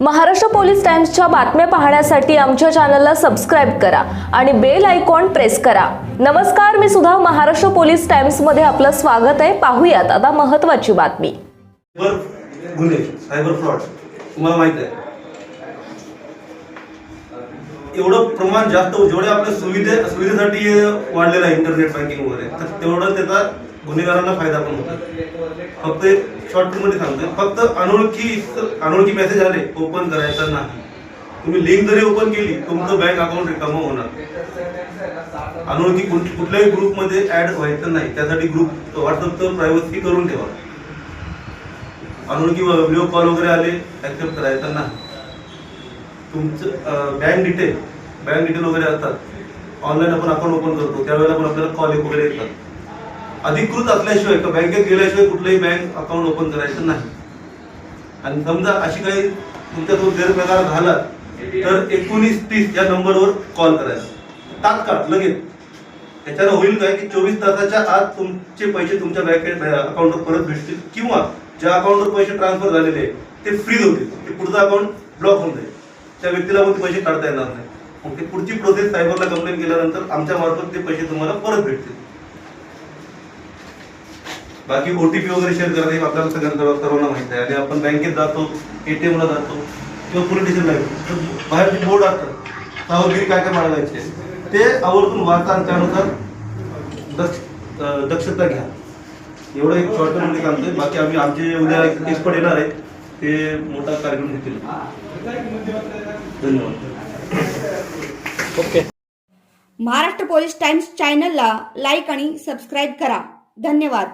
Maharashtra police टाइम्सच्या बातम्या पाहण्यासाठी आमच्या चॅनलला सबस्क्राईब करा आणि बेल आयकॉन प्रेस करा. नमस्कार मी सुद्धा महाराष्ट्र पोलीस टाइम्समध्ये आपलं स्वागत आहे. पाहूयात आता महत्वाची बातमी. गुन्हे सायबर फ्रॉड तुम्हाला माहीत आहे. एवढं प्रमाण जास्त जेवढे आपल्या सुविधे सुविधेसाठी वाढलेलं आहे इंटरनेट बँकिंग वगैरे तर तेवढं त्याचा गुन्हेगारांना फायदा पण होतो. फक्त एक शॉर्टमध्ये सांगतो फक्त अनोळखी अनोळखी मेसेज आले ओपन करायचा नाही. तुम्ही लिंक जरी ओपन केली तुमचं बँक अकाउंट रिकामं होणार. अनोळखी कुठल्याही ग्रुपमध्ये ऍड व्हायचं नाही. त्यासाठी ग्रुप व्हॉट्सअपचं प्रायव्हसी करून ठेवा. अनोळखी व्हिडिओ कॉल वगैरे आले ऍक्सेप्ट करायचा नाही. तुमचं बँक डिटेल बँक डिटेल वगैरे असतात. ऑनलाईन आपण अकाउंट ओपन करतो. त्यावेळेला पण आपल्याला कॉल वगैरे येतात. अधिकृत असल्याशिवाय का बँकेत गेल्याशिवाय कुठलंही बँक अकाउंट ओपन करायचं नाही. आणि समजा अशी काही तुमच्यासोबत गैरप्रकार झाला तर एकोणीस तीस या नंबरवर कॉल करायचा. तात्काळ लगेच. त्याच्यानं होईल काय की चोवीस तासाच्या आत तुमचे पैसे तुमच्या बँकेत अकाउंटवर परत भेटतील. किंवा ज्या अकाउंटवर पैसे ट्रान्सफर झालेले ते फ्रीज होतील. ते पुढचं अकाउंट ब्लॉक होऊन जाईल. त्या व्यक्तीला मग ते पैसे काढता येणार नाही. मग ते पुढची प्रोसेस सायबरला कंप्लेंट केल्यानंतर आमच्या मार्फत ते पैसे तुम्हाला परत भेटतील. बाकी ओटीपी वगैरे शेअर करणं हे आपल्याला सगळ्यांना सर्वांना माहीत आहे. आणि आपण बँकेत जातो एटीएम ला जातो किंवा पोलीस स्टेशनला बाहेर जे बोर्ड असतात सावधगिरी काय काय बाळगायचे ते आवर्जून वाचा आणि त्यानुसार दक्ष दक्षता घ्या. एवढं एक शॉर्टमध्ये सांगतोय बाकी आम्ही आमचे उद्या एक्सपर्ट येणार आहेत ते मोठा कार्यक्रम घेतील. धन्यवाद. महाराष्ट्र पोलीस टाइम्स चॅनलला लाईक आणि सबस्क्राईब करा. धन्यवाद.